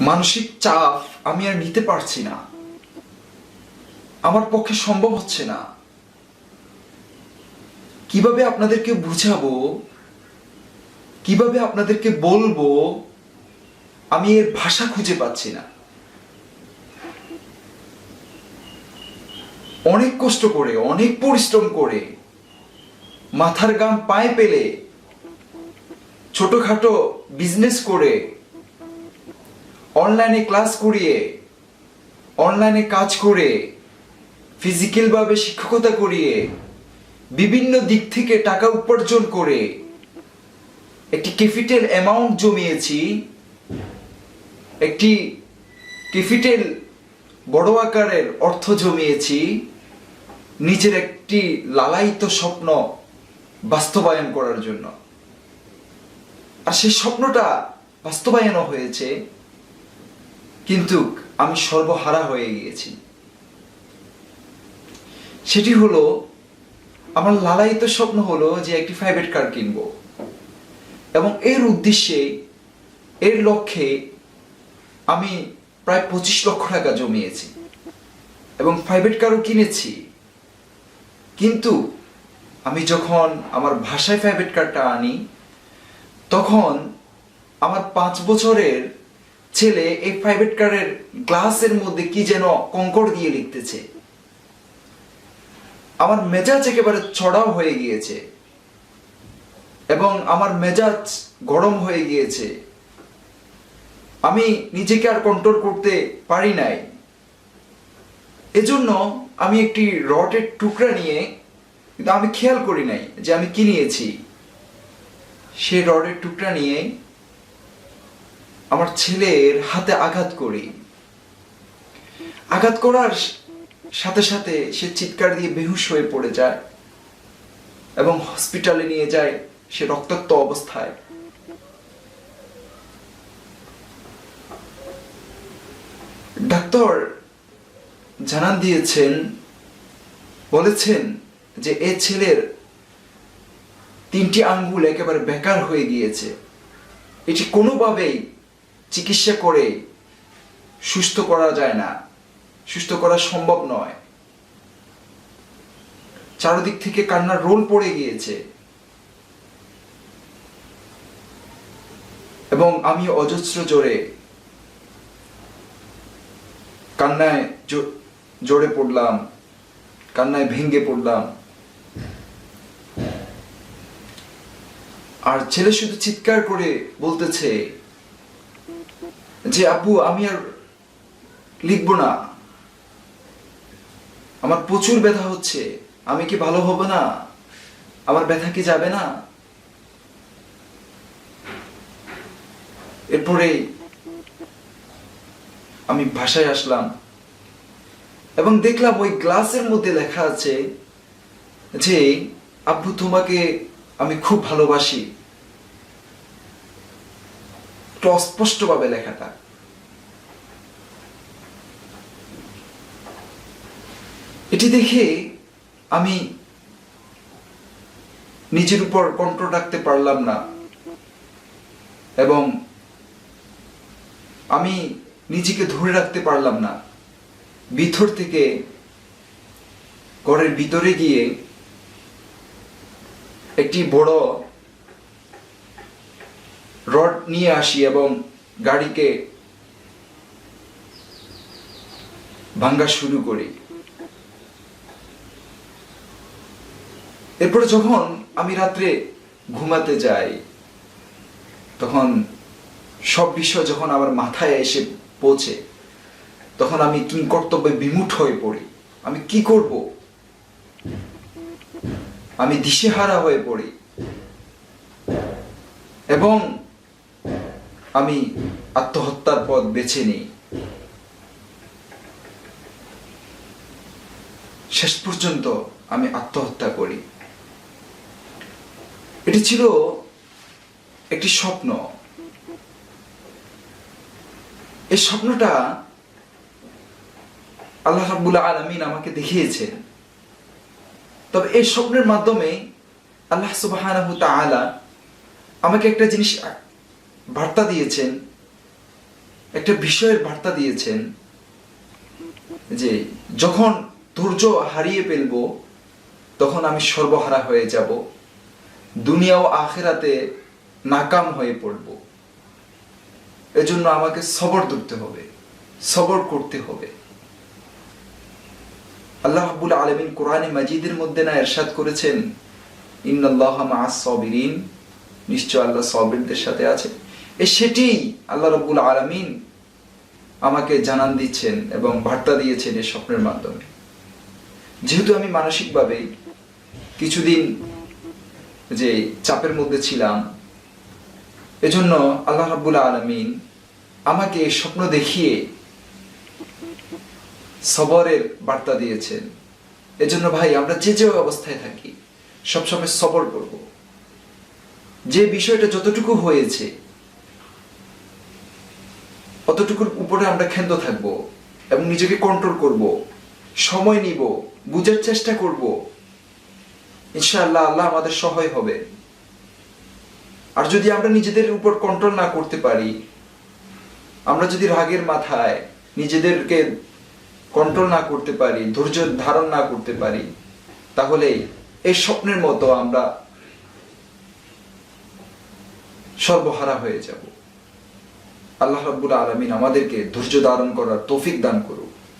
মানসিক চাপ আমি আর নিতে পারছি না। আমার পক্ষে সম্ভব হচ্ছে না। কীভাবে আপনাদেরকে বুঝাবো? কীভাবে আপনাদেরকে বলব? আমি এর ভাষা খুঁজে পাচ্ছি না। অনেক কষ্ট করে, অনেক পরিশ্রম করে, মাথার গাম পায়ে পেলে, ছোটখাটো বিজনেস করে অনলাইনে ক্লাস করিয়ে অনলাইনে কাজ করে ফিজিক্যালভাবে শিক্ষকতা করিয়ে, বিভিন্ন দিক থেকে টাকা উপার্জন করে, একটি ক্যাপিটাল অ্যামাউন্ট জমিয়েছি, একটি ক্যাপিটাল বড় আকারের অর্থ জমিয়েছি, নিজের একটি লালায়িত স্বপ্ন বাস্তবায়ন করার জন্য। আর সেই স্বপ্নটা বাস্তবায়নও হয়েছে। কিন্তু আমি সর্বহারা হয়ে গিয়েছি। সেটি হলো, আমার লালায়িত স্বপ্ন হলো যে একটি প্রাইভেট কার কিনব। এবং এর উদ্দেশ্যে, এর লক্ষ্যে আমি প্রায় পঁচিশ লক্ষ টাকা জমিয়েছি। এবং প্রাইভেট কারও কিনেছি। কিন্তু আমি যখন আমার ভাষায় প্রাইভেট কারটা আনি, তখন আমার পাঁচ বছরের ছেলে এই প্রাইভেট কারের গ্লাসের মধ্যে কি যেন কঙ্কর দিয়ে লিখতেছে। আমার মেজাজ একেবারে চড়াও হয়ে গিয়েছে এবং আমার মেজাজ গরম হয়ে গিয়েছে। আমি নিজেকে আর কন্ট্রোল করতে পারি নাই। এজন্য আমি একটি রডের টুকরা নিয়ে, কিন্তু আমি খেয়াল করি নাই যে আমি কি নিয়েছি। সে রডের টুকরা নিয়ে আমার ছেলের হাতে আঘাত করি। আঘাত করার সাথে সাথে সে চিৎকার দিয়ে বেহুশ হয়ে পড়ে যায় এবং হসপিটালে নিয়ে যায় সে রক্তাক্ত অবস্থায়। ডাক্তার জানান দিয়েছেন, বলেছেন যে এ ছেলের তিনটি আঙ্গুল একেবারে বেকার হয়ে গিয়েছে। এটি কোনোভাবেই চিকিৎসা করে সুস্থ করা যায় না। সুস্থ করা সম্ভব নয়। চারদিক থেকে কান্নার রোল পড়ে গিয়েছে। এবং আমি অজস্র জোরে কান্নায় জোরে পড়লাম, কান্নায় ভেঙ্গে পড়লাম। আর ছেলে শুধু চিৎকার করে বলতেছে যে আব্বু আমি আর লিখব না। আমার প্রচুর ব্যথা হচ্ছে। আমি কি ভালো হব না? আমার ব্যথা কি যাবে না? এরপরে আমি ভাষায় আসলাম এবং দেখলাম ওই গ্লাসের মধ্যে লেখা আছে যে আব্বু তোমাকে আমি খুব ভালোবাসি। একটু অস্পষ্টভাবে লেখাটা এটি দেখে আমি নিজের উপর কন্ট্রোল রাখতে পারলাম না এবং আমি নিজেকে ধরে রাখতে পারলাম না। ভিতর থেকে ঘরের ভিতরে গিয়ে একটি বড় রড নিয়ে আসি এবং গাড়িকে ভাঙ্গা শুরু করি। এরপরে যখন আমি রাত্রে ঘুমাতে যাই, তখন সব বিষয় যখন আমার মাথায় এসে পৌঁছে, তখন আমি কিং কর্তব্যে বিমুঠ হয়ে পড়ি। আমি কি করব? আমি দিশেহারা হয়ে পড়ি। এবং আমি আত্মহত্যার পথ বেছে নিই। শেষ পর্যন্ত আমি আত্মহত্যা করি। এটি ছিল একটি স্বপ্ন। এই স্বপ্নটা আল্লাহ রাব্বুল আলমিন আমাকে দেখিয়েছেন। তবে এই স্বপ্নের মাধ্যমে আল্লাহ তাআলা আমাকে একটা জিনিস বার্তা দিয়েছেন, একটা বিষয়ের বার্তা দিয়েছেন যে যখন ধৈর্য হারিয়ে ফেলব, তখন আমি সর্বহারা হয়ে যাব, দুনিয়া ও আখেরাতে নাকাম হয়ে পড়ব। এজন্য আমাকে সবর ধরতে হবে, সবর করতে হবে। আল্লাহ রাব্বুল আলামিন কোরআনে মাজিদের মধ্যে না এরশাদ করেছেন, ইন্নাল্লাহা মাআস সাবিরিন। নিশ্চয় আল্লাহ সাবিরদের সাথে আছে। এ সেটি আল্লাহ রাব্বুল আলামিন আমাকে জানান দিচ্ছেন এবং বার্তা দিয়েছেন এই স্বপ্নের মাধ্যমে। যেহেতু আমি মানসিকভাবে কিছুদিন যে চাপের মধ্যে ছিলাম, এজন্য আল্লাহ রাব্বুল আলামিন আমাকে স্বপ্ন দেখিয়ে সবরের বার্তা দিয়েছেন। এজন্য ভাই, আমরা যে যে অবস্থায় থাকি, সবসময় সবর করব। যে বিষয়টা যতটুকু হয়েছে অতটুকুর উপরে আমরা ক্ষেন্দ থাকব এবং নিজেকে কন্ট্রোল করব, সময় নিব, বুঝার চেষ্টা করব। ইনশাআল্লাহ আল্লাহ আমাদের সহায় হবে। আর যদি আমরা নিজেদের উপর কন্ট্রোল না করতে পারি, আমরা যদি রাগের মাথায় নিজেদেরকে কন্ট্রোল না করতে পারি, ধৈর্য ধারণ না করতে পারি, তাহলে এই স্বপ্নের মতো আমরা সর্বহারা হয়ে যাব। আল্লাহ রাব্বুল আলমিন আমাদেরকে ধৈর্য ধারণ করার তৌফিক দান করুক।